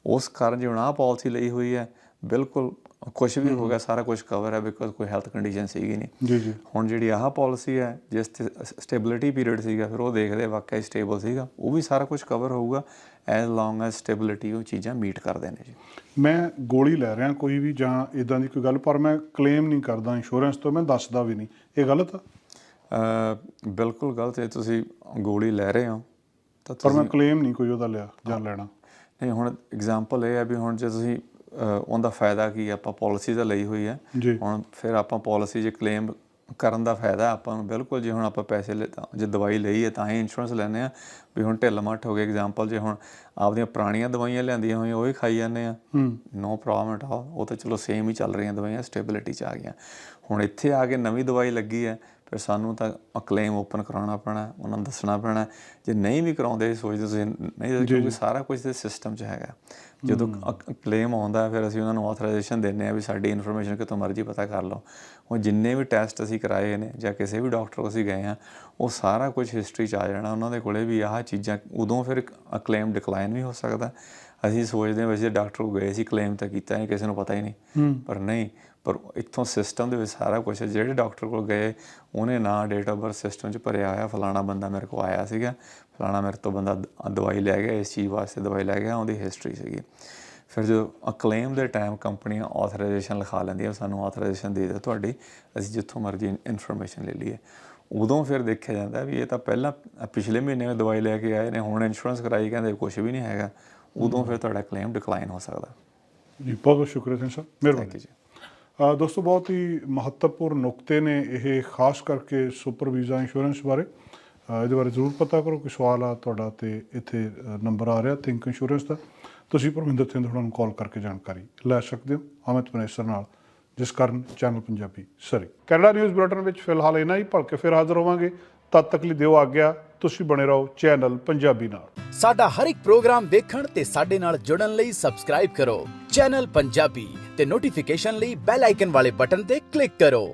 ਉਸ ਕਾਰਨ ਜੇ ਹੁਣ ਆਹ ਪਾਲਿਸੀ ਲਈ ਹੋਈ ਹੈ ਬਿਲਕੁਲ ਕੁਝ ਵੀ ਹੋ ਗਿਆ ਸਾਰਾ ਕੁਝ ਕਵਰ ਹੈ ਬਿਕੋਜ਼ ਕੋਈ ਹੈਲਥ ਕੰਡੀਸ਼ਨ ਸੀਗੀ ਨਹੀਂ। ਜੀ ਜੀ। ਹੁਣ ਜਿਹੜੀ ਆਹ ਪਾਲਿਸੀ ਹੈ ਜਿਸ ਤੇ ਸਟੇਬਿਲਿਟੀ ਪੀਰੀਅਡ ਸੀਗਾ ਫਿਰ ਉਹ ਦੇਖਦੇ ਵਾਕਿਆ ਸਟੇਬਲ ਸੀਗਾ ਉਹ ਵੀ ਸਾਰਾ ਕੁਝ ਕਵਰ ਹੋਊਗਾ। ਐਜ਼ ਲੌਂਗ ਐਜ਼ ਸਟੇਬਿਲਿਟੀ ਉਹ ਚੀਜ਼ਾਂ ਮੀਟ ਕਰਦੇ ਨੇ ਜੀ। ਮੈਂ ਗੋਲੀ ਲੈ ਰਿਹਾ ਕੋਈ ਵੀ ਜਾਂ ਇਦਾਂ ਦੀ ਕੋਈ ਗੱਲ ਪਰ ਮੈਂ ਕਲੇਮ ਨਹੀਂ ਕਰਦਾ ਇੰਸ਼ੋਰੈਂਸ ਤੋਂ ਮੈਂ ਦੱਸਦਾ ਵੀ ਨਹੀਂ। ਇਹ ਗਲਤ ਆ? ਬਿਲਕੁਲ ਗਲਤ ਹੈ। ਤੁਸੀਂ ਗੋਲੀ ਲੈ ਰਹੇ ਹੋ ਤਾਂ ਪਰ ਮੈਂ ਕਲੇਮ ਨਹੀਂ ਕੋਈ ਉਹਦਾ ਲਿਆ ਜਾਂ ਲੈਣਾ। ਨਹੀਂ ਹੁਣ ਐਗਜ਼ਾਮਪਲ ਇਹ ਹੈ ਵੀ ਹੁਣ ਜੇ ਤੁਸੀਂ ਉਹਦਾ ਫਾਇਦਾ ਕੀ ਆਪਾਂ ਪਾਲਿਸੀ ਤਾਂ ਲਈ ਹੋਈ ਹੈ। ਜੀ। ਹੁਣ ਫਿਰ ਆਪਾਂ ਪਾਲਿਸੀ 'ਚ ਕਲੇਮ ਕਰਨ ਦਾ ਫਾਇਦਾ ਆਪਾਂ ਨੂੰ ਬਿਲਕੁਲ ਜੇ ਹੁਣ ਆਪਾਂ ਪੈਸੇ ਲੈ ਤਾਂ- ਜੇ ਦਵਾਈ ਲਈ ਹੈ ਤਾਂ ਹੀ ਇੰਸ਼ੋਰੈਂਸ ਲੈਂਦੇ ਆ ਵੀ ਹੁਣ ਢਿੱਲ ਮੱਠ ਹੋ ਗਏ ਐਗਜ਼ਾਮਪਲ ਜੇ ਹੁਣ ਆਪਦੀਆਂ ਪੁਰਾਣੀਆਂ ਦਵਾਈਆਂ ਲਿਆਂਦੀਆਂ ਹੋਈਆਂ ਉਹ ਹੀ ਖਾਈ ਜਾਂਦੇ ਆ ਹੂੰ। ਨੋ ਪ੍ਰੋਬਲਮ ਐਟ ਆਲ ਉਹ ਤਾਂ ਚਲੋ ਸੇਮ ਹੀ ਚੱਲ ਰਹੀਆਂ ਦਵਾਈਆਂ ਸਟੇਬਿਲਿਟੀ 'ਚ ਆ ਗਈਆਂ। ਹੁਣ ਇੱਥੇ ਆ ਕੇ ਨਵੀਂ ਦਵਾਈ ਲੱਗੀ ਹੈ ਫਿਰ ਸਾਨੂੰ ਤਾਂ ਕਲੇਮ ਓਪਨ ਕਰਾਉਣਾ ਪੈਣਾ ਉਹਨਾਂ ਨੂੰ ਦੱਸਣਾ ਪੈਣਾ। ਜੇ ਨਹੀਂ ਵੀ ਕਰਾਉਂਦੇ ਸੋਚਦੇ ਤੁਸੀਂ ਨਹੀਂ ਕਿਉਂਕਿ ਸਾਰਾ ਕੁਝ ਤੇ ਸਿਸਟਮ 'ਚ ਹੈਗਾ। ਜਦੋਂ ਕਲੇਮ ਆਉਂਦਾ ਫਿਰ ਅਸੀਂ ਉਹਨਾਂ ਨੂੰ ਆਥੋਰਾਈਜੇਸ਼ਨ ਦਿੰਦੇ ਆ ਵੀ ਸਾਡੀ ਇਨਫੋਰਮੇਸ਼ਨ ਕਿਤੋਂ ਮਰਜ਼ੀ ਪਤਾ ਕਰ ਲਓ। ਉਹ ਜਿੰਨੇ ਵੀ ਟੈਸਟ ਅਸੀਂ ਕਰਾਏ ਨੇ ਜਾਂ ਕਿਸੇ ਵੀ ਡਾਕਟਰ ਕੋਲ ਅਸੀਂ ਗਏ ਆ ਉਹ ਸਾਰਾ ਕੁਝ ਹਿਸਟਰੀ 'ਚ ਆ ਜਾਣਾ ਉਹਨਾਂ ਦੇ ਕੋਲੇ ਵੀ ਆਹ ਚੀਜ਼ਾਂ ਉਦੋਂ ਫਿਰ ਕਲੇਮ ਡਿਕਲਾਈਨ ਵੀ ਹੋ ਸਕਦਾ। ਅਸੀਂ ਸੋਚਦੇ ਹਾਂ ਵੈਸੇ ਡਾਕਟਰ ਕੋਲ ਗਏ ਸੀ ਕਲੇਮ ਤਾਂ ਕੀਤਾ ਨਹੀਂ ਕਿਸੇ ਨੂੰ ਪਤਾ ਹੀ ਨਹੀਂ। ਪਰ ਨਹੀਂ ਪਰ ਇੱਥੋਂ ਸਿਸਟਮ ਦੇ ਵਿੱਚ ਸਾਰਾ ਕੁਝ ਹੈ ਜਿਹੜੇ ਡਾਕਟਰ ਕੋਲ ਗਏ ਉਹਨੇ ਨਾਂ ਡੇਟ ਆਫ ਬਰਥ ਸਿਸਟਮ 'ਚ ਭਰਿਆ ਹੋਇਆ ਫਲਾਣਾ ਬੰਦਾ ਮੇਰੇ ਕੋਲ ਆਇਆ ਸੀਗਾ ਫਲਾਣਾ ਮੇਰੇ ਤੋਂ ਬੰਦਾ ਦਵਾਈ ਲੈ ਗਿਆ ਇਸ ਚੀਜ਼ ਵਾਸਤੇ ਦਵਾਈ ਲੈ ਗਿਆ ਉਹਦੀ ਹਿਸਟਰੀ ਸੀਗੀ। ਫਿਰ ਜਦੋਂ ਕਲੇਮ ਦੇ ਟਾਈਮ ਕੰਪਨੀਆਂ ਆਥੋਰਾਈਜੇਸ਼ਨ ਲਿਖਾ ਲੈਂਦੀਆਂ ਸਾਨੂੰ ਆਥੋਰਾਈਜੇਸ਼ਨ ਦੇ ਦਿਓ ਤੁਹਾਡੀ ਅਸੀਂ ਜਿੱਥੋਂ ਮਰਜ਼ੀ ਇਨਫੋਰਮੇਸ਼ਨ ਲੈ ਲਈਏ। ਉਦੋਂ ਫਿਰ ਦੇਖਿਆ ਜਾਂਦਾ ਵੀ ਇਹ ਤਾਂ ਪਹਿਲਾਂ ਪਿਛਲੇ ਮਹੀਨੇ ਵਿੱਚ ਦਵਾਈ ਲੈ ਕੇ ਆਏ ਨੇ ਹੁਣ ਇੰਸ਼ੋਰੈਂਸ ਕਰਾਈ ਕਹਿੰਦੇ ਕੁਝ ਵੀ ਨਹੀਂ ਹੈਗਾ ਉਦੋਂ ਫਿਰ ਤੁਹਾਡਾ ਕਲੇਮ ਡਿਕਲਾਈਨ ਹੋ ਸਕਦਾ। ਜੀ ਬਹੁਤ ਬਹੁਤ ਸ਼ੁਕਰੀਆ ਸਿੰਘ ਸਾਹਿਬ ਮਿਹਰਬਾਨੀ। ਜੀ। ਦੋਸਤੋ ਬਹੁਤ ਹੀ ਮਹੱਤਵਪੂਰਨ ਨੁਕਤੇ ਨੇ ਇਹ ਖਾਸ ਕਰਕੇ ਸੁਪਰ ਵੀਜ਼ਾ ਇੰਸ਼ੋਰੈਂਸ ਬਾਰੇ। ਇਹਦੇ ਬਾਰੇ ਜ਼ਰੂਰ ਪਤਾ ਕਰੋ ਕੋਈ ਸਵਾਲ ਆ ਤੁਹਾਡਾ ਤੇ ਇੱਥੇ ਨੰਬਰ ਆ ਰਿਹਾ ਥਿੰਕ ਇੰਸ਼ੋਰੈਂਸ ਦਾ। ਤੁਸੀਂ ਪਰਮਿੰਦਰ ਸਿੰਘ ਹੋਣਾ ਨੂੰ ਕਾਲ ਕਰਕੇ ਜਾਣਕਾਰੀ ਲੈ ਸਕਦੇ ਹੋ। ਅਮਿਤ ਮਨੇਸਰ ਨਾਲ ਜਿਸ ਕਾਰਨ channel Punjabi Surrey Canada news bulletin ਵਿੱਚ ਫਿਲਹਾਲ ਇੰਨਾ ਹੀ। ਭਲਕੇ ਫਿਰ ਹਾਜ਼ਰ ਹੋਵਾਂਗੇ। ਤਦ ਤੱਕ ਲਈ ਦਿਓ ਆਗਿਆ। ਤੁਸੀਂ ਬਣੇ ਰਹੋ ਚੈਨਲ ਪੰਜਾਬੀ ਨਾਲ। ਸਾਡਾ ਹਰ ਇੱਕ ਪ੍ਰੋਗਰਾਮ ਦੇਖਣ ਤੇ ਸਾਡੇ ਨਾਲ ਜੁੜਨ ਲਈ ਸਬਸਕ੍ਰਾਈਬ ਕਰੋ। ਚੈਨਲ ਪੰਜਾਬੀ ਤੇ ਨੋਟੀਫਿਕੇਸ਼ਨ ਲਈ ਬੈਲ ਆਈਕਨ ਵਾਲੇ ਬਟਨ ਤੇ ਕਲਿੱਕ ਕਰੋ।